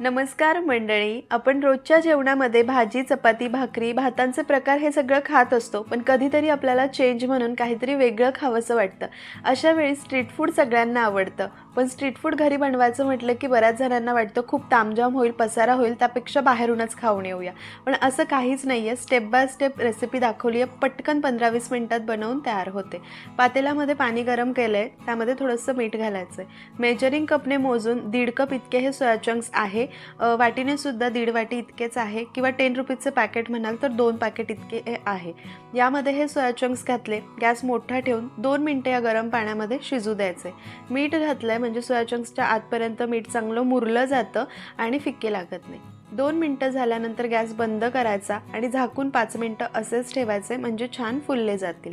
नमस्कार मंडळी आपण रोजच्या जेवणामध्ये भाजी चपाती भाकरी भातांचे प्रकार हे सगळं खात असतो पण कधीतरी आपल्याला चेंज म्हणून काहीतरी वेगळं खावंसं वाटतं. अशा वेळी स्ट्रीट फूड सगळ्यांना आवडतं. पण स्ट्रीट फूड घरी बनवायचं म्हटलं की बऱ्याच जणांना वाटतं खूप तामजाम होईल पसारा होईल त्यापेक्षा बाहेरूनच खाऊन येऊया. पण असं काहीच नाही आहे स्टेप बाय स्टेप रेसिपी दाखवली आहे पटकन पंधरा वीस मिनटात बनवून तयार होते. पातेल्यामध्ये पाणी गरम केलं आहे त्यामध्ये थोडंसं मीठ घालायचं आहे मेजरिंग कपने मोजून दीड कप इतके हे सोया चंक्स आहे. वाटीनेसुद्धा वाटीने सुद्धा दीड वाटी इतकेच आहे. किंवा टेन रुपीजचं पॅकेट म्हणाल तर दोन पॅकेट इतके हे आहे. यामध्ये हे सोया चंक्स घातले. गॅस मोठा ठेवून दोन मिनटं या गरम पाण्यामध्ये शिजू द्यायचे मीठ घातलं आहे म्हणजे सोया चंक्सच्या आतपर्यंत मीठ चांगलं मुरलं जातं आणि फिक्के लागत नाही. दोन मिनटं झाल्यानंतर गॅस बंद करायचा आणि झाकून पाच मिनटं असेच ठेवायचे म्हणजे छान फुलले जातील.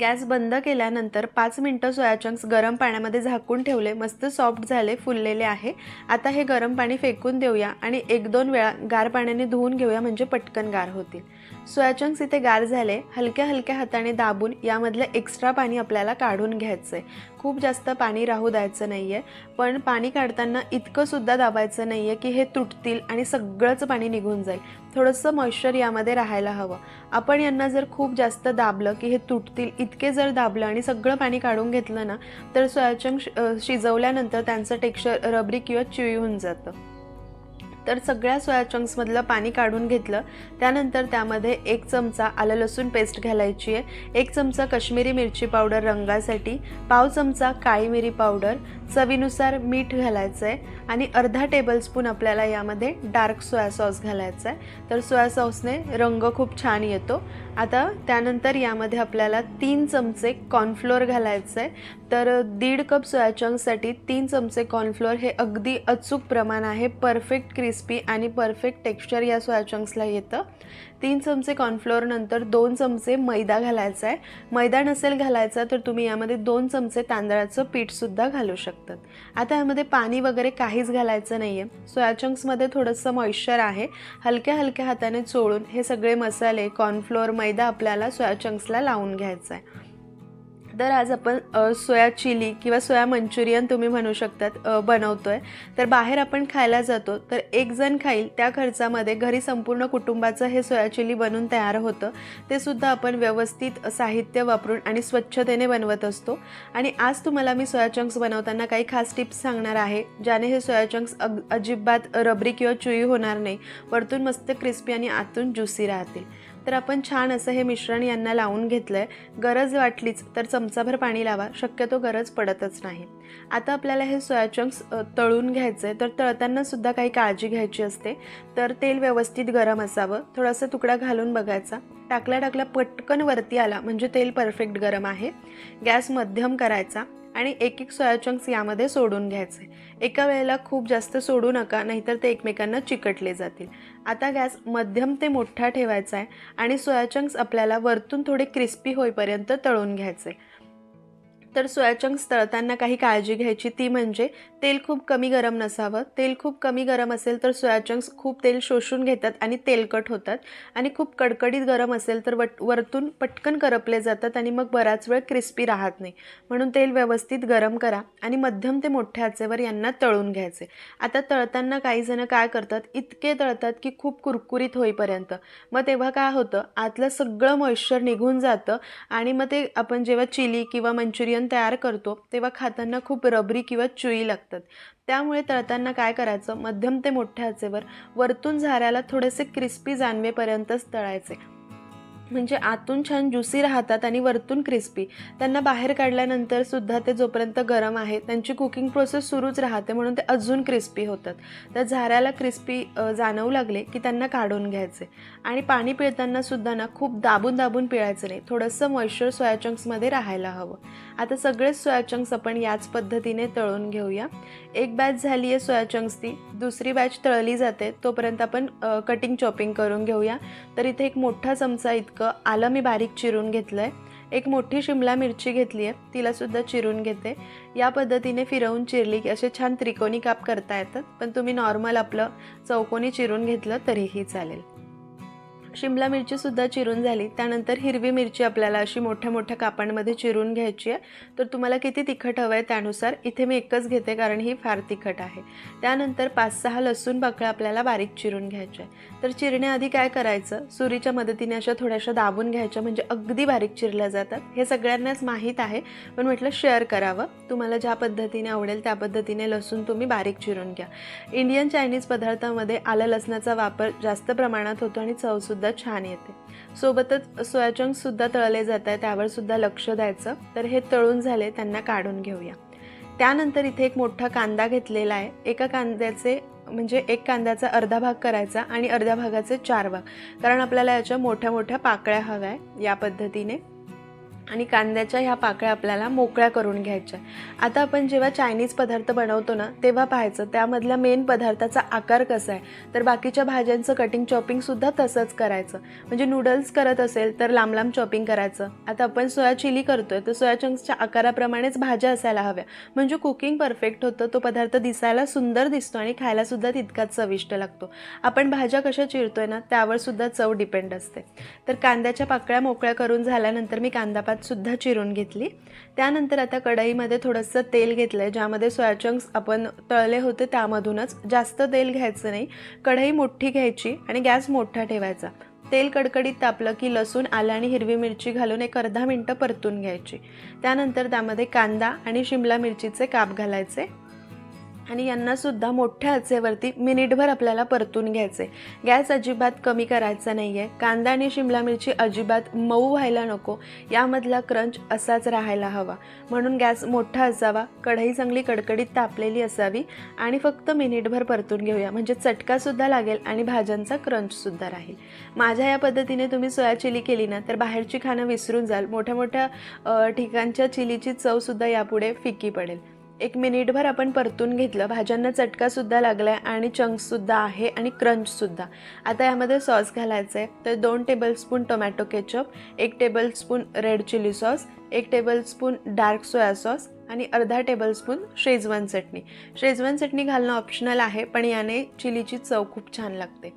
गॅस बंद केल्यानंतर पाच मिनटं सोया चंक्स गरम पाण्यामध्ये झाकून ठेवले मस्त सॉफ्ट झाले फुललेले आहे. आता हे गरम पाणी फेकून देऊया आणि एक दोन वेळा गार पाण्याने धुवून घेऊया म्हणजे पटकन गार होतील. सोया इथे गार झाले हलक्या हलक्या हाताने दाबून यामधलं एक्स्ट्रा पाणी आपल्याला काढून घ्यायचं आहे खूप जास्त पाणी राहू द्यायचं नाही आहे पण पाणी काढताना इतकं सुद्धा दाबायचं नाही आहे की हे तुटतील आणि सगळंच पाणी निघून जाईल. थोडंसं मॉइश्चर यामध्ये राहायला हवं. आपण यांना जर खूप जास्त दाबलं की हे तुटतील इतके जर दाबलं आणि सगळं पाणी काढून घेतलं ना तर सोयाचंक श- शिजवल्यानंतर त्यांचं टेक्स्चर रबरी किंवा चिळी होऊन जातं. तर सगळ्या सोया चंक्समधलं पाणी काढून घेतलं. त्यानंतर त्यामध्ये एक चमचा आलं लसूण पेस्ट घालायची आहे. एक चमचा कश्मीरी मिरची पावडर रंगासाठी पाव चमचा काळी मिरी पावडर चवीनुसार मीठ घालायचं आहे आणि अर्धा टेबलस्पून आपल्याला यामध्ये डार्क सोया सॉस घालायचा आहे तर सोया सॉसने रंग खूप छान येतो. आता त्यानंतर यामध्ये आपल्याला तीन चमचे कॉर्नफ्लोअर घालायचं आहे तर दीड कप सोया चंक्ससाठी तीन चमचे कॉर्नफ्लोअर हे अगदी अचूक प्रमाण आहे. परफेक्ट क्रिस्पी आणि परफेक्ट टेक्स्चर या सोया चंक्सला येतं. तीन चमचे कॉर्नफ्लोअर नंतर दोन चमचे मैदा घालायचा आहे मैदा नसेल घालायचा तर तुम्ही यामध्ये दोन चमचे तांदळाचं पीठसुद्धा घालू शकतात. आता यामध्ये पाणी वगैरे काहीच घालायचं नाही आहे सोया चंक्समध्ये थोडंसं मॉइश्चर आहे. हलक्या हलक्या हाताने चोळून हे सगळे मसाले कॉर्नफ्लोअर मैदा आपल्याला सोया चंक्सला लावून घ्यायचा आहे तर आज आपण सोया चिली किंवा सोया मंचुरियन तुम्ही म्हणू शकतात बनवतो आहे तर बाहेर आपण खायला जातो तर एक जण खाईल त्या खर्चामध्ये घरी संपूर्ण कुटुंबाचं हे सोया चिली बनून तयार होतं. ते सुद्धा आपण व्यवस्थित साहित्य वापरून आणि स्वच्छतेने बनवत असतो. आणि आज तुम्हाला मी सोया चंक्स बनवताना काही खास टिप्स सांगणार आहे ज्याने हे सोया चंक्स अग अजिबात रबरी किंवा चुई होणार नाही. वरतून मस्त क्रिस्पी आणि आतून ज्युसी राहतील. तर आपण छान असं हे मिश्रण यांना लावून घेतलं आहे गरज वाटलीच तर चमचाभर पाणी लावा. शक्यतो गरज पडतच नाही. आता आपल्याला हे सोया चंक्स तळून घ्यायचं आहे तर तळताना सुद्धा काही काळजी घ्यायची असते. तर तेल व्यवस्थित गरम असावं. थोडासा तुकडा घालून बघायचा. टाकल्या टाकल्या पटकन वरती आला. म्हणजे तेल परफेक्ट गरम आहे. गॅस मध्यम करायचा. आणि एक एक सोया चंक्स यामध्ये सोडून घ्यायचे. एका वेळेला खूप जास्त सोडू नका नाहीतर ते एकमेकांना चिकटले जातील. आता गॅस मध्यम ते मोठा ठेवायचा आहे आणि सोया चंक्स आपल्याला वरतून थोडे क्रिस्पी होईपर्यंत तळून घ्यायचे. तर सोया चंक्स तळताना काही काळजी घ्यायची. ती म्हणजे तेल खूप कमी गरम नसावं. तेल खूप कमी गरम असेल तर सोया चंक्स खूप तेल शोषून घेतात आणि तेलकट होतात. आणि खूप कडकडीत गरम असेल तर वट वरतून पटकन करपले जातात आणि मग बराच वेळ क्रिस्पी राहत नाही. म्हणून तेल व्यवस्थित गरम करा आणि मध्यम ते मोठ्या आचेवर यांना तळून घ्यायचे. आता तळताना काहीजणं काय करतात? इतके तळतात की खूप कुरकुरीत होईपर्यंत. मग तेव्हा काय होतं? आतलं सगळं मॉइश्चर निघून जातं आणि मग ते आपण जेव्हा चिली किंवा मंचुरियन तयार करतो तेव्हा खाताना खूप रबरी किंवा चुई लागतात. त्यामुळे तळताना काय करायचं? मध्यम ते मोठ्या आचेवर वरतून झाऱ्याला थोडेसे क्रिस्पी जाणवेपर्यंतच तळायचे. म्हणजे आतून छान ज्युसी राहतात आणि वरतून क्रिस्पी त्यांना बाहेर काढल्यानंतर सुद्धा ते जोपर्यंत गरम आहे त्यांची कुकिंग प्रोसेस सुरूच राहते म्हणून ते अजून क्रिस्पी होतात. तर झाऱ्याला क्रिस्पी जाणवू लागले की त्यांना काढून घ्यायचे. आणि पाणी पिळताना सुद्धा ना खूप दाबून दाबून पिळायचं नाही. थोडंसं मॉइश्चर सोया चंक्समध्ये राहायला हवं. आता सगळेच सोया चंक्स आपण याच पद्धतीने तळून घेऊया. एक बॅच झाली आहे सोया चंक्सची दुसरी बॅच तळली जाते. तोपर्यंत आपण कटिंग चॉपिंग करून घेऊया. तर इथे एक मोठा चमचा इतका आलं मी बारीक चिरून घेतलं आहे एक मोठी शिमला मिरची घेतली आहे. तिलासुद्धा चिरून घेते. या पद्धतीने फिरवून चिरली की असे छान त्रिकोणी काप करता येतात. पण तुम्ही नॉर्मल आपलं चौकोनी चिरून घेतलं तरीही चालेल. शिमला मिरचीसुद्धा चिरून झाली. त्यानंतर हिरवी मिरची आपल्याला अशी मोठ्या मोठ्या कापांमध्ये चिरून घ्यायची आहे. तर तुम्हाला किती तिखट हवं आहे त्यानुसार इथे मी एकच घेते कारण ही फार तिखट आहे. त्यानंतर पाच सहा लसूण पाकळ्या आपल्याला बारीक चिरून घ्यायच्या आहे तर चिरण्याआधी काय करायचं? सुरीच्या मदतीने अशा थोड्याशा दाबून घ्यायच्या म्हणजे अगदी बारीक चिरल्या जातात. हे सगळ्यांनाच माहीत आहे पण म्हटलं शेअर करावं. तुम्हाला ज्या पद्धतीने आवडेल त्या पद्धतीने लसूण तुम्ही बारीक चिरून घ्या. इंडियन चायनीज पदार्थामध्ये आलं लसणाचा वापर जास्त प्रमाणात होतो आणि चवसुद्धा सुद्धा छान येते. सोबतच सोया सुद्धा तळले जात आहे त्यावर सुद्धा लक्ष द्यायचं. तर हे तळून झाले त्यांना काढून घेऊया. त्यानंतर इथे एक मोठा कांदा घेतलेला आहे. एका कांद्याचे म्हणजे एक कांद्याचा अर्धा भाग करायचा आणि अर्ध्या भागाचे चार भाग. कारण आपल्याला याच्या मोठ्या मोठ्या पाकळ्या हव्या आहे या पद्धतीने. आणि कांद्याच्या ह्या पाकळ्या आपल्याला मोकळ्या करून घ्यायच्या. आता आपण जेव्हा चायनीज पदार्थ बनवतो ना तेव्हा पाहायचं त्यामधल्या मेन पदार्थाचा आकार कसा आहे? तर बाकीच्या भाज्यांचं कटिंग चॉपिंगसुद्धा तसंच करायचं. म्हणजे नूडल्स करत असेल तर लांब लांब चॉपिंग करायचं. आता आपण सोया चिली करतोय तर सोया चंक्सच्या आकाराप्रमाणेच भाज्या असायला हव्या. म्हणजे कुकिंग परफेक्ट होतं तो पदार्थ दिसायला सुंदर दिसतो आणि खायलासुद्धा तितकाच चविष्ट लागतो. आपण भाज्या कशा चिरतोय ना त्यावर सुद्धा चव डिपेंड असते. तर कांद्याच्या पाकळ्या मोकळ्या करून झाल्यानंतर मी कांदापात सुद्धा चिरून घेतली. त्यानंतर आता कढईमध्ये थोडंसं तेल घेतलं आहे ज्यामध्ये सोयाचंक्स आपण तळले होते त्यामधूनच. जास्त तेल घ्यायचं नाही. कढई मोठी घ्यायची आणि गॅस मोठा ठेवायचा. तेल कडकडीत तापलं की लसूण आलं आणि हिरवी मिरची घालून एक अर्धा मिनटं परतून घ्यायची. त्यानंतर त्यामध्ये कांदा आणि शिमला मिरचीचे काप घालायचे. आणि यांनासुद्धा मोठ्या आचेवरती मिनिटभर आपल्याला परतून घ्यायचे गॅस अजिबात कमी करायचा नाही आहे कांदा आणि शिमला मिरची अजिबात मऊ व्हायला नको. यामधला क्रंच असाच राहायला हवा. म्हणून गॅस मोठा असावा कढई चांगली कडकडीत तापलेली असावी आणि फक्त मिनिटभर परतून घेऊया. म्हणजे चटकासुद्धा लागेल आणि भाज्यांचा क्रंचसुद्धा राहील. माझ्या या पद्धतीने तुम्ही सोया चिली केली ना तर बाहेरची खाणं विसरून जाल. मोठ्या मोठ्या ठिकाणच्या चिलीची चवसुद्धा यापुढे फिकी पडेल. एक मिनिटभर आपण परतून घेतलं. भाज्यांना चटकासुद्धा लागला आहे आणि चंक्ससुद्धा आहे आणि क्रंचसुद्धा आता यामध्ये सॉस घालायचं आहे तर दोन टेबलस्पून टोमॅटो केचप एक टेबलस्पून रेड चिली सॉस एक टेबलस्पून डार्क सोया सॉस आणि अर्धा टेबलस्पून शेजवान चटणी. शेजवान चटणी घालणं ऑप्शनल आहे पण याने चिलीची चव खूप छान लागते.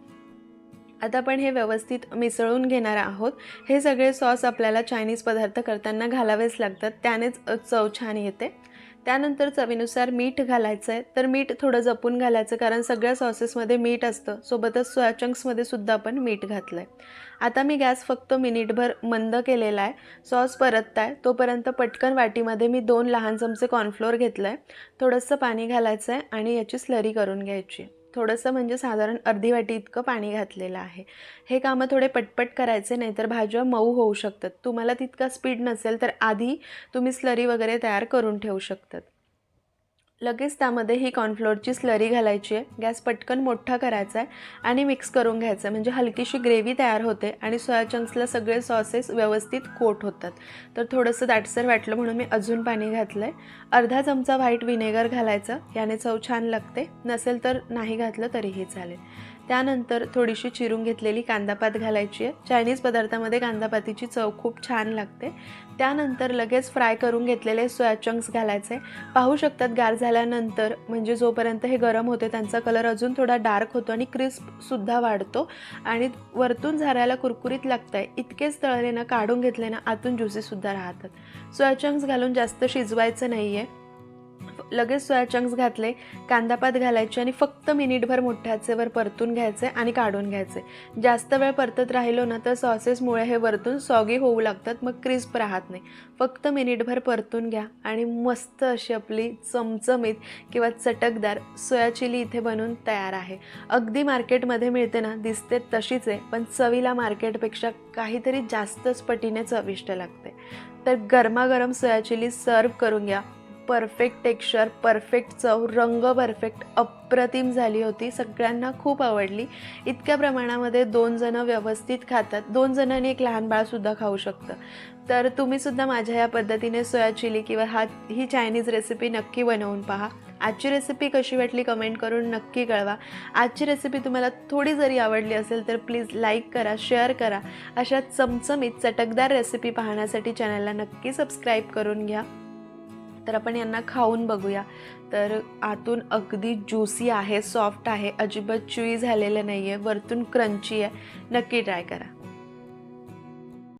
आता आपण हे व्यवस्थित मिसळून घेणार आहोत. हे सगळे सॉस आपल्याला चायनीज पदार्थ करताना घालावेच लागतात. त्यानेच चव छान येते. त्यानंतर चवीनुसार मीठ घालायचं आहे तर मीठ थोडं जपून घालायचं कारण सगळ्या सॉसेसमध्ये मीठ असतं. सोबतच सोया चंक्समध्ये सुद्धा आपण मीठ घातलं आहे आता मी गॅस फक्त मिनिटभर मंद केलेला आहे. सॉस परतत आहे तोपर्यंत पटकन वाटीमध्ये मी दोन लहान चमचे कॉर्नफ्लोअर घेतलं आहे थोडंसं पाणी घालायचं आहे आणि याची स्लरी करून घ्यायची. थोडंसं म्हणजे साधारण अर्धी वाटी इतकं पाणी घातलेलं आहे. हे कामं थोडे पटपट करायचे नाहीतर भाज्या मऊ होऊ शकतात. तुम्हाला तितका स्पीड नसेल तर आधी तुम्ही स्लरी वगैरे तयार करून ठेवू शकतात. लगेच त्यामध्ये ही कॉर्नफ्लोअरची स्लरी घालायची आहे. गॅस पटकन मोठा करायचा आहे आणि मिक्स करून घ्यायचं आहे. म्हणजे हलकीशी ग्रेव्ही तयार होते आणि सोया चंक्सला सगळे सॉसेस व्यवस्थित कोट होतात. तर थोडंसं दाटसर वाटलं म्हणून मी अजून पाणी घातलं आहे अर्धा चमचा व्हाईट विनेगर घालायचं. याने चव छान लागते. नसेल तर नाही घातलं तरीही चालेल. त्यानंतर थोडीशी चिरून घेतलेली कांदापात घालायची आहे. चायनीज पदार्थामध्ये कांदापातीची चव खूप छान लागते. त्यानंतर लगेच फ्राय करून घेतलेले सोया चंक्स घालायचे. पाहू शकतात गार झाल्यानंतर म्हणजे जोपर्यंत हे गरम होते त्यांचा कलर अजून थोडा डार्क होतो आणि क्रिस्पसुद्धा वाढतो. आणि वरतून झाऱ्याला कुरकुरीत लागतं आहे इतकेच तळले ना काढून घेतले ना आतून ज्युसीसुद्धा राहतात. सोया चंक्स घालून जास्त शिजवायचं नाही आहे लगेच सोया चंक्स घातले कांदापात घालायचे आणि फक्त मिनिटभर मोठ्याचेवर परतून घ्यायचे आणि काढून घ्यायचे. जास्त वेळ परतत राहिलो ना तर सॉसेसमुळे हे वरतून सॉगी होऊ लागतात मग क्रिस्प राहत नाही. फक्त मिनिटभर परतून घ्या आणि मस्त अशी आपली चमचमीत किंवा चटकदार सोया चिली इथे बनून तयार आहे. अगदी मार्केटमध्ये मिळते ना दिसते तशीच आहे पण चवीला मार्केटपेक्षा काहीतरी जास्तच पटीने चविष्ट लागते. तर गरमागरम सोया चिली सर्व करून घ्या. परफेक्ट टेक्स्चर परफेक्ट चव रंग परफेक्ट अप्रतिम झाली होती. सगळ्यांना खूप आवडली. इतक्या प्रमाणामध्ये दोन जणं व्यवस्थित खातात. दोन जणांनी एक लहान बाळसुद्धा खाऊ शकतं. तर तुम्हीसुद्धा माझ्या या पद्धतीने सोया चिली किंवा हा ही चायनीज रेसिपी नक्की बनवून पहा. आजची रेसिपी कशी वाटली कमेंट करून नक्की कळवा. आजची रेसिपी तुम्हाला थोडी जरी आवडली असेल तर प्लीज लाईक करा शेअर करा. अशा चमचमीत चटकदार रेसिपी पाहण्यासाठी चॅनलला नक्की सबस्क्राईब करून घ्या. तर आपण यांना खाऊन बघूया. तर आतून अगदी ज्युसी आहे सॉफ्ट आहे अजिबात चुई झालेलं नाही आहे वरतून क्रंची आहे. नक्की ट्राय करा.